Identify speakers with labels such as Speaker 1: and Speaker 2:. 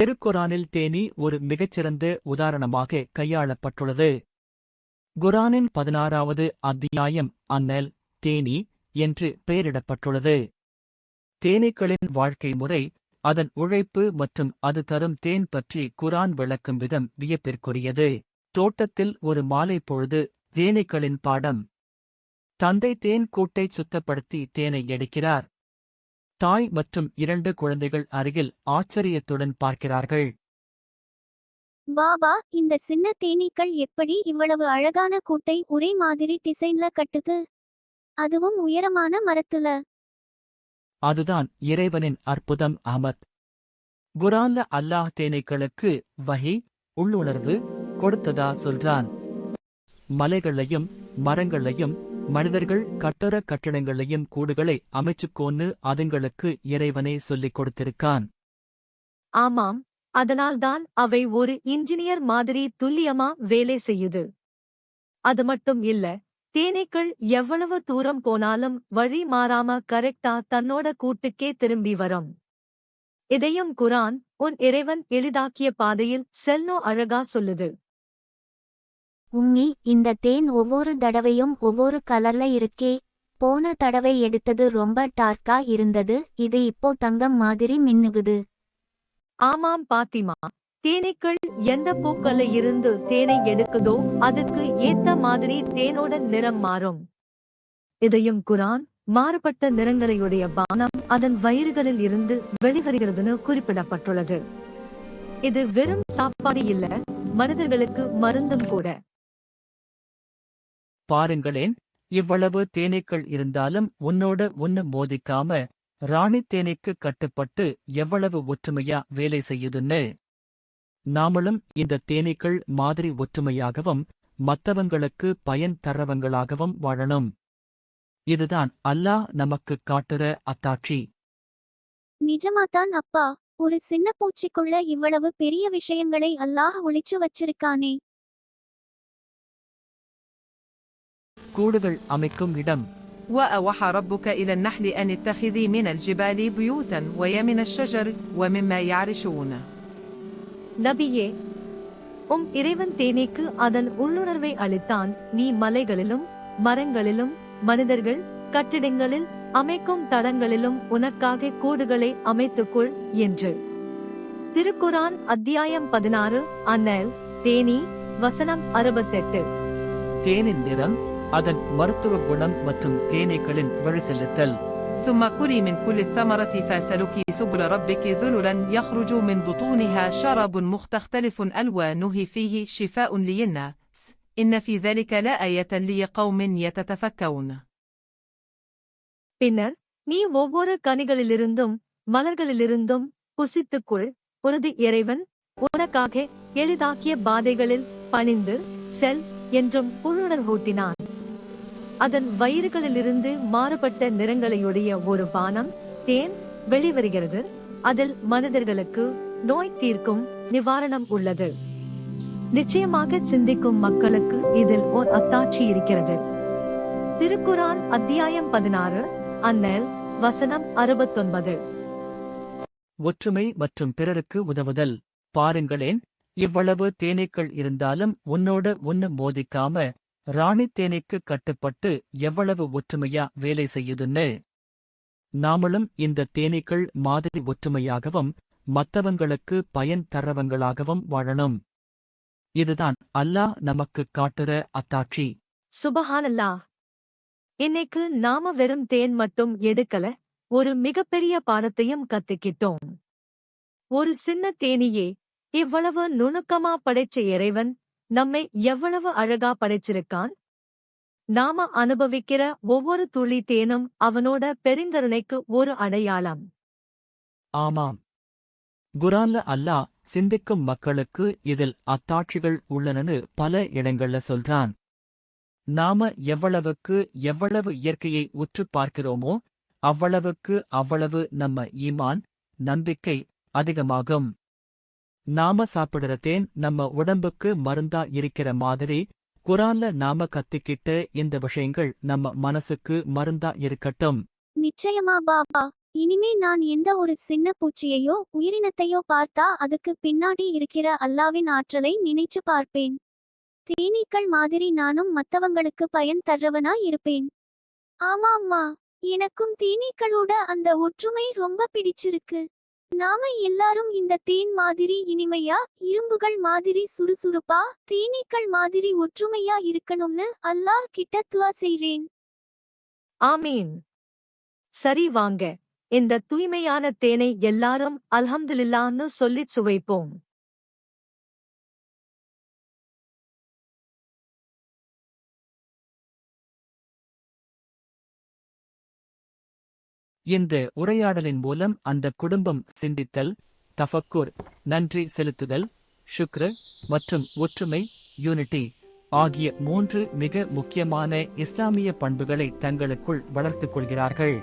Speaker 1: திருக்குரானில் தேனி ஒரு மிகச்சிறந்த உதாரணமாக கையாளப்பட்டுள்ளது. குரானின் பதினாறாவது அத்தியாயம் அன்னல் தேனி என்று பெயரிடப்பட்டுள்ளது. தேனீக்களின் வாழ்க்கை முறை அதன் உழைப்பு மற்றும் அது தரும் தேன் பற்றி குரான் விளக்கும் விதம் வியப்பிற்குரியது. தோட்டத்தில் ஒரு மாலை பொழுது தேனீக்களின் பாடம். தந்தை தேன் கூட்டை சுத்தப்படுத்தி தேனை எடுக்கிறார். தாய் மற்றும் இரண்டு குழந்தைகள் அருகில் ஆச்சரியத்துடன் பார்க்கிறார்கள்.
Speaker 2: பாபா இந்த சின்ன தேனீக்கள் எப்படி இவ்வளவு அழகான கூட்டை ஒரே மாதிரி டிசைன்ல கட்டுது? அதுவும் உயரமான மரத்துல.
Speaker 1: அதுதான் இறைவனின் அற்புதம் அஹமத் குரான்ல அல்லாஹ் தேனீக்களுக்கு வஹி உள்ளுணர்வு கொடுத்ததா சொல்றான். மலைகளையும் மரங்களையும் மனிதர்கள் கட்டட கட்டடங்களையும் கூடுகளை அமைச்சுக்கோன்னு அதுங்களுக்கு இறைவனே சொல்லிக் கொடுத்திருக்கான்.
Speaker 3: ஆமாம் அதனால்தான் அவை ஒரு இன்ஜினியர் மாதிரி துல்லியமா வேலை செய்யுது. அது மட்டும் இல்ல தேனீக்கள் எவ்வளவு தூரம் போனாலும் வழி மாறாம கரெக்டா தன்னோட கூட்டுக்கே திரும்பி வரும். இதையும் குரான் உன் இறைவன் எளிதாக்கிய பாதையில் செல்னோ அழகா சொல்லுது.
Speaker 2: உம்மி இந்த தேன் ஒவ்வொரு தடவையும் ஒவ்வொரு கலர்ல இருக்கே. போன தடவை எடுத்தது ரொம்ப டார்க்கா இருந்தது இது இப்போ தங்கம் மாதிரி மின்னுகுது.
Speaker 3: ஆமாம் பாத்திமா. தேனீக்கள் எந்த பூக்கள்ல இருந்து தேனை எடுக்குதோ அதுக்கு ஏத்த மாதிரி தேனோட நிறம் மாறும். இதையும் குரான் மாறுபட்ட நிறங்களையுடைய பானம் அதன் வயிறுகளில் இருந்து வெளிவருகிறதுன்னு குறிப்பிடப்பட்டுள்ளது. இது வெறும் சாப்பாடு இல்ல மனிதர்களுக்கு மருந்தும் கூட.
Speaker 1: பாருங்களேன் இவ்வளவு தேனீக்கள் இருந்தாலும் உன்னோட உன்னு மோதிக்காம ராணி தேனீக்கு கட்டுப்பட்டு எவ்வளவு ஒற்றுமையா வேலை செய்யுதுன்னு. நாமளும் இந்த தேனீக்கள் மாதிரி ஒற்றுமையாகவும் மத்தவங்களுக்கு பயன் தரவங்களாகவும் வாழணும். இதுதான் அல்லாஹ் நமக்கு காட்டுற அத்தாட்சி.
Speaker 2: நிஜமாதான் அப்பா ஒரு சின்ன பூச்சிக்குள்ள இவ்வளவு பெரிய விஷயங்களை அல்லாஹ் ஒளிச்சு வச்சிருக்கானே.
Speaker 1: கூடுகள் அமைக்கும் இடம்
Speaker 4: وأوحى ربك إلى النحل أن اتخذي من الجبال بيوتا ويمن الشجر ومما يعرشون
Speaker 3: நபியே உம் இறைவன் தேனீக்கு அதன் உள்ளுணர்வை அளித்தான் நீ மலைகளிலும் மரங்களிலும் மனிதர்கள் கட்டிடங்களில் அமைக்கும் தளங்களிலும் உனக்காக கூடுகளை அமைத்துக்கொள் என்று திருக்குரான் அத்தியாயம் பதினாறு அன்னல் தேனி வசனம் அறுபத்தெட்டு
Speaker 1: தேனின் நிறம் அதன் மருத்துவ குணம் மற்றும் தேனீக்களின் வழிசெலுத்தல்
Speaker 4: ثم كلي من كل الثمرة فاسلكي سبل ربك ذللا يخرج من بطونها شراب مختلف ألوانه فيه شفاء للناس إن في ذلك لآية لقوم يتتفكرون
Speaker 3: பின்னர் நீ ஒவ்வொரு கனிகளிலிருந்தும் மலர்களிலிருந்தும் புசித்துக்குள் உனது இறைவன் உனக்காக எளிதாக்கிய பாதைகளில் பணிந்து செல் என்றும் உள்ளுணர்வூட்டினான் அதன் வயிறுகளிலிருந்து மாறுபட்ட நிறங்களையுடைய ஒரு பானம் தேன் வெளிவருகிறது. அதில் மனிதர்களுக்கு நோய் தீர்க்கும் நிவாரணம் உள்ளது. நிச்சயமாக சிந்திக்கும் மக்களுக்கு இதில் ஓர் அத்தாட்சி இருக்கிறது. திருக்குரான் அத்தியாயம் பதினாறு அன்னல் வசனம் அறுபத்தொன்பது.
Speaker 1: ஒற்றுமை மற்றும் பிறருக்கு உதவுதல். பாருங்களேன் இவ்வளவு தேனீக்கள் இருந்தாலும் உன்னோட உன்னு மோதிக்காம ராணி கட்டுப்பட்டு எவ்வளவு ஒற்றுமையா வேலை செய்யுதுன்னு? நாமளும் இந்த தேனீக்கள் மாதிரி ஒற்றுமையாகவும் மத்தவங்களுக்கு பயன் தரவங்களாகவும் வாழணும். இதுதான் அல்லாஹ் நமக்கு காட்டுற அத்தாட்சி.
Speaker 3: சுபஹானல்லா இன்னைக்கு நாம வெறும் தேன் மட்டும் எடுக்கல ஒரு மிகப்பெரிய பாடத்தையும் கத்துக்கிட்டோம். ஒரு சின்ன தேனியே இவ்வளவு நுணுக்கமா படைச்ச இறைவன் நம்மை எவ்வளவு அழகா படைச்சிருக்கான்? நாம அனுபவிக்கிற ஒவ்வொரு துளி தேனும் அவனோட பெருங்கருணைக்கு ஒரு அடையாளம்.
Speaker 1: ஆமாம். குரான்ல அல்லாஹ் சிந்திக்கும் மக்களுக்கு இதில் அத்தாட்சிகள் உள்ளனன்னு பல இடங்கள்ல சொல்றான். நாம எவ்வளவுக்கு எவ்வளவு இயற்கையை உற்றுப் பார்க்கிறோமோ அவ்வளவுக்கு அவ்வளவு நம்ம ஈமான் நம்பிக்கை அதிகமாகும். நாம சாப்பிடுற தேன் நம்ம உடம்புக்கு மருந்தா இருக்கிற மாதிரி குரான்ல நாம கத்துக்கிட்ட இந்த விஷயங்கள் நம்ம மனசுக்கு மருந்தா இருக்கட்டும்.
Speaker 2: நிச்சயமா பாபா. இனிமே நான் எந்த ஒரு சின்ன பூச்சியையோ உயிரினத்தையோ பார்த்தா அதுக்கு பின்னாடி இருக்கிற அல்லாவின் ஆற்றலை நினைச்சு பார்ப்பேன். தேனீக்கள் மாதிரி நானும் மத்தவங்களுக்கு பயன் தர்றவனா இருப்பேன். ஆமாம்மா எனக்கும் தேனீக்களோட அந்த ஒற்றுமை ரொம்ப பிடிச்சிருக்கு. நாம எல்லாரும் இந்த தேன் மாதிரி இனிமையா இரும்புகள் மாதிரி சுறுசுறுப்பா தேனீக்கள் மாதிரி ஒற்றுமையா இருக்கணும்னு அல்லாஹ் கிட்ட துவா செய்றேன்.
Speaker 3: ஆமீன். சரி வாங்க இந்த தூய்மையான தேனை எல்லாரும் அல்ஹம்துலில்லான்னு சொல்லிச் சுவைப்போம்.
Speaker 1: இந்த உரையாடலின் மூலம் அந்த குடும்பம் சிந்தித்தல் தஃபக்குர் நன்றி செலுத்துதல் ஷுக்ரு மற்றும் ஒற்றுமை யூனிட்டி ஆகிய மூன்று மிக முக்கியமான இஸ்லாமிய பண்புகளை தங்களுக்குள் வளர்த்துக் கொள்கிறார்கள்.